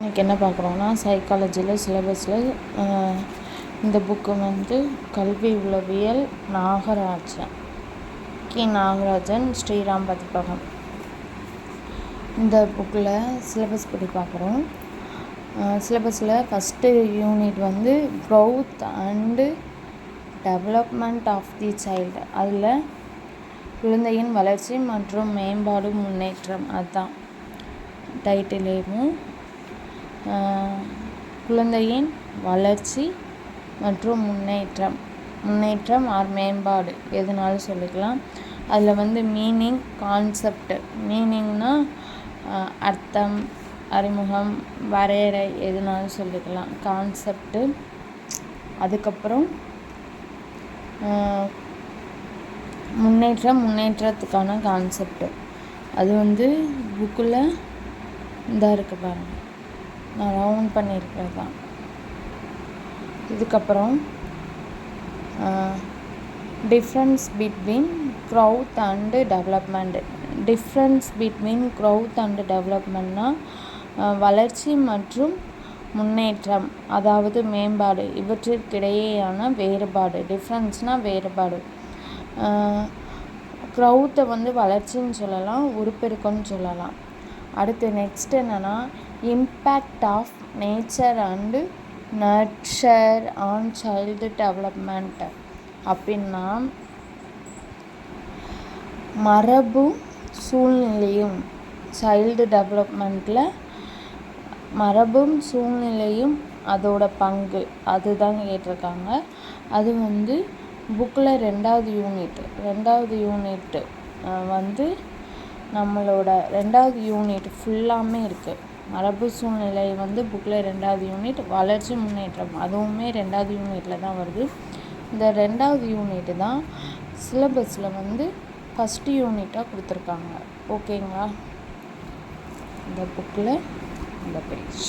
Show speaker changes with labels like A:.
A: இன்றைக்கி என்ன பார்க்குறோன்னா சைக்காலஜியில் சிலபஸில் இந்த புக்கு வந்து கல்வி உளவியல் நாகராஜன் கி. நாகராஜன் ஸ்ரீராம் பதிப்பகம். இந்த புக்கில் சிலபஸ் படி பார்க்குறோம். சிலபஸில் ஃபஸ்ட்டு யூனிட் வந்து growth and development of the child அதில் குழந்தையின் வளர்ச்சி மற்றும் மேம்பாடு முன்னேற்றம். அதுதான் டைட்டிலேயும் குழந்தையின் வளர்ச்சி மற்றும் முன்னேற்றம். முன்னேற்றம் ஆர் மேம்பாடு. எதுனாலும் சொல்லிக்கலாம். அதில் வந்து மீனிங் கான்செப்ட் மீனிங்னா அர்த்தம் அறிமுகம் வரையறை எதுனாலும் சொல்லிக்கலாம். கான்செப்ட்டு அதுக்கப்புறம் முன்னேற்றம் முன்னேற்றத்துக்கான கான்செப்ட்டு அது வந்து புக்கில் இதாக இருக்குது பாருங்கள் நான் ரவுண்ட் பண்ணியிருக்கிறது தான் இதுக்கப்புறம் difference between growth and development difference between growth and டெவலப்மெண்ட்னா வளர்ச்சி மற்றும் முன்னேற்றம் அதாவது மேம்பாடு இவற்றிற்கிடையேயான வேறுபாடு டிஃப்ரென்ஸ்னால் வேறுபாடு. க்ரௌத்தை வந்து வளர்ச்சின்னு சொல்லலாம் உருப்பெருக்கம்னு சொல்லலாம். அடுத்து நெக்ஸ்ட் என்னென்னா impact of nature and nurture on child development அப்படின்னா மரபும் சூழ்நிலையும் சைல்டு டெவலப்மெண்ட்டில் மரபும் சூழ்நிலையும் அதோட பங்கு. அதுதான் கேட்டிருக்காங்க. அது வந்து புக்கில் ரெண்டாவது யூனிட் ரெண்டாவது யூனிட்டு வந்து நம்மளோட ரெண்டாவது யூனிட் ஃபுல்லாமே இருக்குது மரபு சூழ்நிலை வந்து புக்கில் ரெண்டாவது யூனிட் வளர்ச்சி முன்னேற்றம். அதுவுமே ரெண்டாவது யூனிட்டில் தான் வருது. இந்த ரெண்டாவது யூனிட்டு தான் சிலபஸில் வந்து ஃபஸ்ட்டு யூனிட்டாக கொடுத்துருக்காங்க. ஓகேங்களா? இந்த புக்கில் இந்த பேஜ்.